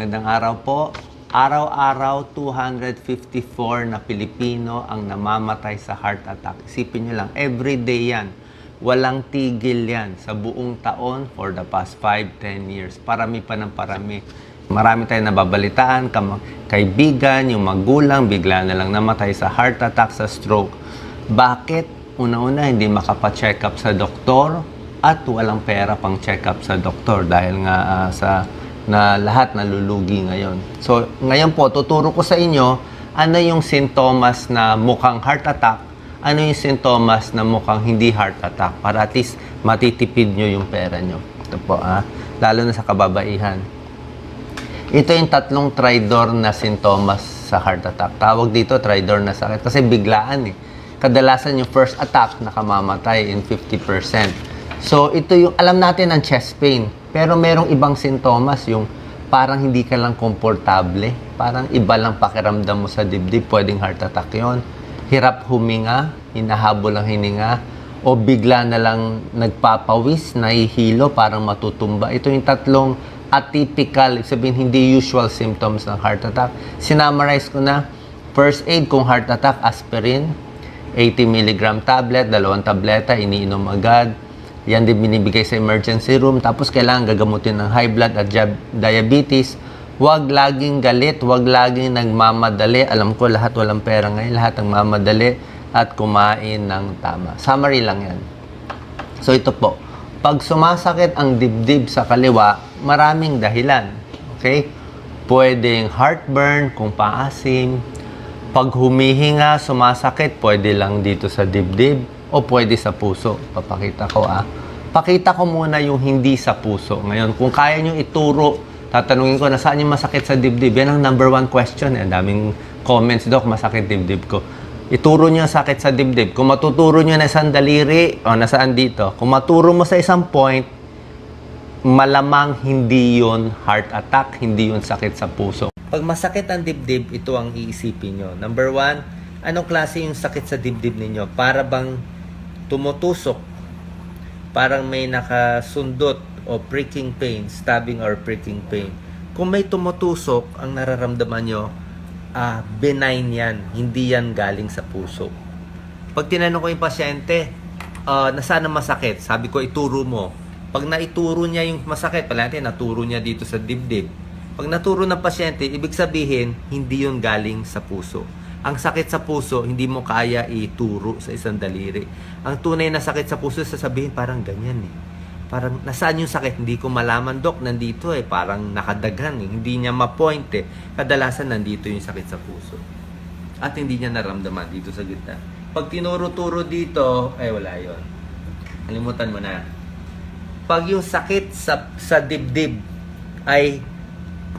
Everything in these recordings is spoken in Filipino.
Magandang araw po. Araw-araw, 254 na Pilipino ang namamatay sa heart attack. Isipin nyo lang, everyday yan. Walang tigil yan sa buong taon for the past 5, 10 years. Parami pa ng parami. Marami tayong nababalitaan, kaibigan, yung magulang, bigla na lang namatay sa heart attack, sa stroke. Bakit? Una-una, hindi makapacheck up sa doktor at walang pera pang check up sa doktor dahil nga ah, sa na lahat nalulugi ngayon. So, ngayon po, tuturo ko sa inyo ano yung sintomas na mukhang heart attack, ano yung sintomas na mukhang hindi heart attack para at least matitipid nyo yung pera nyo. Ito po, ah, lalo na sa kababaihan. Ito yung tatlong tridor na sintomas sa heart attack. Tawag dito tridor na sakit kasi biglaan eh. Kadalasan yung first attack nakamamatay in 50%. So ito yung alam natin ang chest pain. Pero merong ibang sintomas yung parang hindi ka lang komportable. Parang iba lang pakiramdam mo sa dibdib. Pwedeng heart attack yon. Hirap huminga, hinahabol ang hininga, o bigla na lang nagpapawis, nahihilo, parang matutumba. Ito yung tatlong atypical, sabihin hindi usual symptoms ng heart attack. Sinamarize ko na, first aid kung heart attack, aspirin, 80 mg tablet, dalawang tableta, iniinom agad. Yan din binibigay sa emergency room. Tapos kailangan gagamutin ng high blood at diabetes. Huwag laging galit, huwag laging nagmamadali. Alam ko lahat walang pera ngayon, lahat ang mamadali at kumain ng tama. Summary lang yan. So ito po, pag sumasakit ang dibdib sa kaliwa, maraming dahilan. Okay? Pwedeng heartburn, kung paasim. Pag humihinga, sumasakit, pwede lang dito sa dibdib o pwede sa puso. Papakita ko ah. Pakita ko muna yung hindi sa puso. Ngayon, kung kaya nyo ituro, tatanungin ko, nasaan yung masakit sa dibdib? Yan ang number one question. Eh. Ang daming comments, Dok, masakit dibdib ko. Ituro nyo ang sakit sa dibdib. Kung matuturo nyo na isang daliri, o nasaan dito, kung maturo mo sa isang point, malamang hindi yon heart attack, hindi yon sakit sa puso. Pag masakit ang dibdib, ito ang iisipin nyo. Number one, anong klase yung sakit sa dibdib ninyo? Para bang tumutusok, parang may nakasundot o pricking pain, stabbing or pricking pain. Kung may tumutusok, ang nararamdaman nyo, ah, benign yan, hindi yan galing sa puso. Pag tinanong ko yung pasyente, ah, nasaan ang masakit? Sabi ko, ituro mo. Pag naituro niya yung masakit, pala natin, naturo niya dito sa dibdib. Pag naturo ng pasyente, ibig sabihin, hindi yun galing sa puso. Ang sakit sa puso, hindi mo kaya ituro sa isang daliri. Ang tunay na sakit sa puso, sasabihin parang ganyan eh. Parang, nasaan yung sakit? Hindi ko malaman, Dok. Nandito eh. Parang nakadaghan eh. Hindi niya ma-point eh. Kadalasan nandito yung sakit sa puso. At hindi niya naramdaman dito sa gitna. Pag tinuro-turo dito, ay wala yon. Kalimutan mo na. Pag yung sakit sa, sa dibdib ay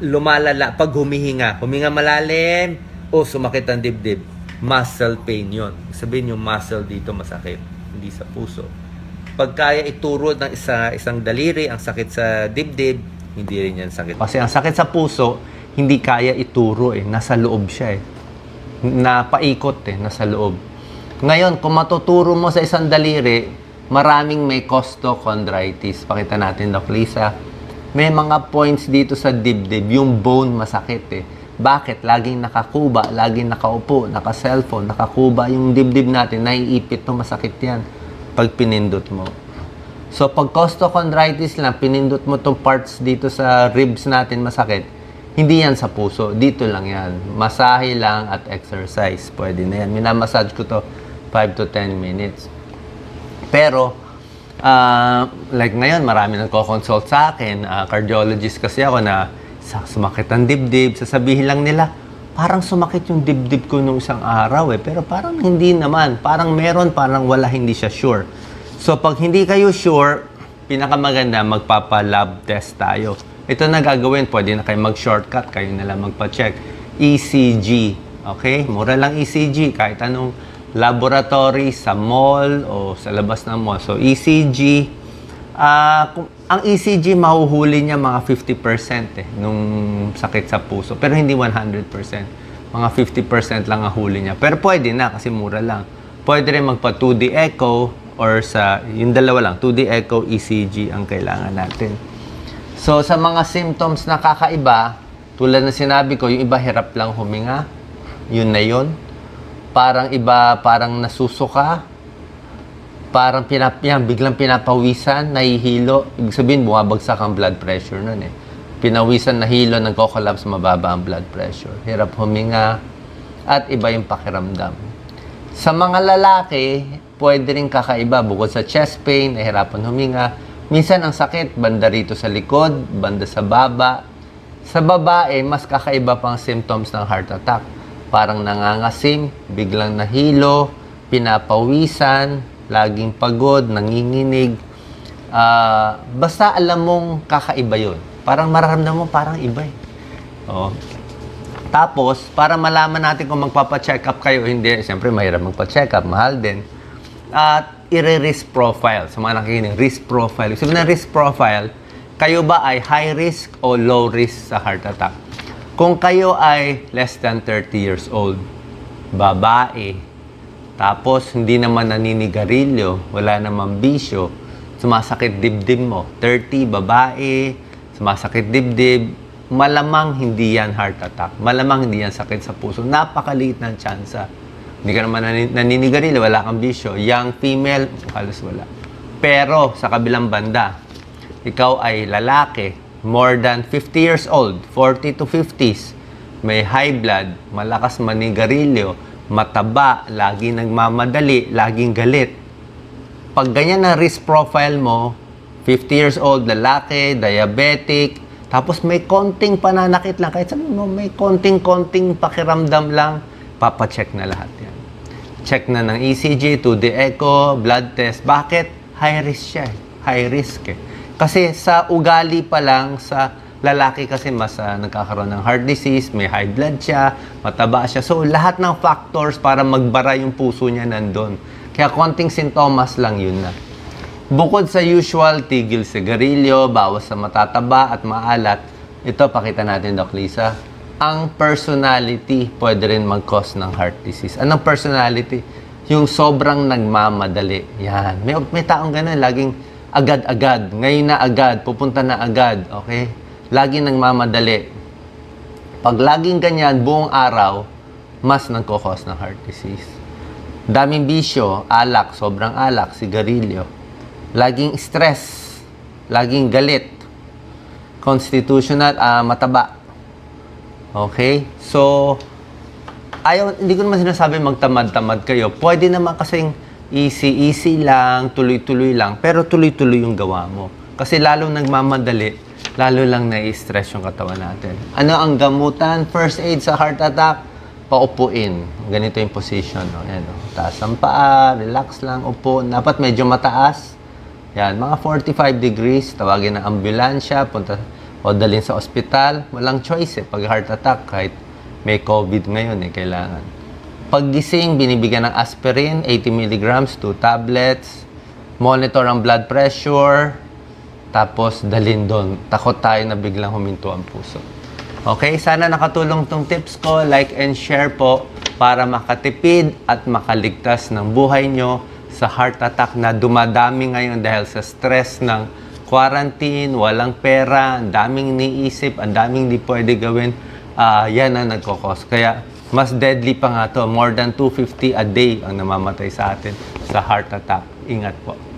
lumalala pag humihinga. Huminga malalim o sumakit ang dibdib. Muscle pain yon. Sabihin yung muscle dito masakit. Hindi sa puso. Pag kaya ituro ng isa, isang daliri ang sakit sa dibdib, hindi rin yan sakit. Kasi ang sakit sa puso, hindi kaya ituro eh. Nasa loob siya eh. Napaikot eh, nasa loob. Ngayon, kung matuturo mo sa isang daliri, maraming may costochondritis. Pakita natin, Doc Lisa. May mga points dito sa dibdib, yung bone masakit eh. Bakit? Laging nakakuba, laging nakaupo, naka-cellphone, nakakuba yung dibdib natin, naiipit to masakit yan pag pinindot mo. So, pag costochondritis lang, pinindot mo tong parts dito sa ribs natin masakit, hindi yan sa puso. Dito lang yan. Masahe lang at exercise. Pwede na yan. Minamassage ko to 5 to 10 minutes. Pero, ah, like ngayon, marami nagko-consult sa akin. ah, cardiologist kasi ako na sa sumakit ang dibdib. Sasabihin lang nila, parang sumakit yung dibdib ko nung isang araw eh. Pero parang hindi naman. Parang meron, parang wala, hindi siya sure. So, pag hindi kayo sure, pinakamaganda, magpapa-lab test tayo. Ito na gagawin, pwede na kayo mag-shortcut, kayo na lang magpa-check. ECG, okay? Mura lang ECG, kahit anong laboratory sa mall o sa labas ng mall. So, ECG, ah, kung- ang ECG mahuhuli niya mga 50% eh, nung sakit sa puso. Pero hindi 100%. Mga 50% lang ang huli niya. Pero pwede na kasi mura lang. Pwede rin magpa 2D echo or sa, yung dalawa lang, 2D echo, ECG ang kailangan natin. So, sa mga symptoms na kakaiba, Tulad na sinabi ko, yung iba hirap lang huminga. Yun na yun. Parang iba, parang nasusuka. Parang pinap, yan, biglang pinapawisan, nahihilo. Ibig sabihin, bumabagsak ang blood pressure nun eh. Pinawisan, nahilo, nagko-collapse, mababa ang blood pressure. Hirap huminga. At iba yung pakiramdam. Sa mga lalaki, pwede rin kakaiba. Bukod sa chest pain, nahirapan huminga. Minsan ang sakit, banda rito sa likod, banda sa baba. Sa babae, mas kakaiba pang symptoms ng heart attack. Parang nangangasim, biglang nahilo, pinapawisan, laging pagod, nanginginig. Ah, basta alam mong kakaiba yun. Parang mararamdaman mo parang iba eh. Oo. Tapos, para malaman natin kung magpapa-check up kayo, hindi, siyempre mahirap magpa-check up, mahal din. At i-risk profile. Sa mga nakikinig, risk profile. Sabi ng risk profile, kayo ba ay high risk o low risk sa heart attack? Kung kayo ay less than 30 years old, babae, tapos hindi naman naninigarilyo, wala namang bisyo, sumasakit dibdib mo. 30, babae, sumasakit dibdib, malamang hindi yan heart attack. Malamang hindi yan sakit sa puso. Napakaliit ng tsansa. Hindi ka naman nanin- naninigarilyo, wala kang bisyo. Young female, halos wala. Pero sa kabilang banda, ikaw ay lalaki, more than 50 years old, 40 to 50s, may high blood, malakas manigarilyo, mataba, lagi nagmamadali, laging galit. Pag ganyan ang risk profile mo, 50 years old, lalaki, diabetic, tapos may konting pananakit lang, kahit sabi mo may konting-konting pakiramdam lang, papacheck na lahat yan. Check na ng ECG, 2D echo, blood test. Bakit? High risk siya. eh. High risk eh. Kasi sa ugali pa lang, sa lalaki kasi mas ah, nagkakaroon ng heart disease, may high blood siya, mataba siya. So lahat ng factors para magbara yung puso niya nandun. Kaya konting sintomas lang yun na. Bukod sa usual, tigil sigarilyo, bawas sa matataba at maalat, ito pakita natin, Doc Lisa, ang personality pwede rin mag-cause ng heart disease. Anong personality? Yung sobrang nagmamadali. Yan. May, may taong ganun, laging agad-agad. Ngayon na agad, pupunta na agad. Okay? Laging nagmamadali. Pag laging ganyan, buong araw, mas nagkakos ng heart disease. Daming bisyo, alak, sobrang alak, sigarilyo. Laging stress, laging galit. Constitutional, ah, mataba. Okay? So, ayaw, hindi ko naman sinasabi magtamad-tamad kayo. Pwede naman kasing easy-easy lang, tuloy-tuloy lang, pero tuloy-tuloy yung gawa mo. Kasi lalo nagmamadali, lalo lang nai-stress yung katawan natin. Ano ang gamutan? First aid sa heart attack? Paupuin. Ganito yung position. No? Yan, no? Taas ang paa, relax lang, upo. Dapat medyo mataas. Yan, mga 45 degrees, tawagin na ambulansya, punta o dalhin sa ospital. Walang choice eh, pag heart attack, kahit may COVID ngayon eh, kailangan. Paggising, binibigyan ng aspirin, 80 milligrams, 2 tablets. Monitor ang blood pressure. Tapos, dalhin doon. Takot tayo na biglang huminto ang puso. Okay, sana nakatulong tong tips ko. Like and share po para makatipid at makaligtas ng buhay nyo sa heart attack na dumadami ngayon dahil sa stress ng quarantine, walang pera, ang daming iniisip, ang daming di pwede gawin. Ah, yan ang nagkakos. Kaya mas deadly pa nga to. More than 250 a day ang namamatay sa atin sa heart attack. Ingat po.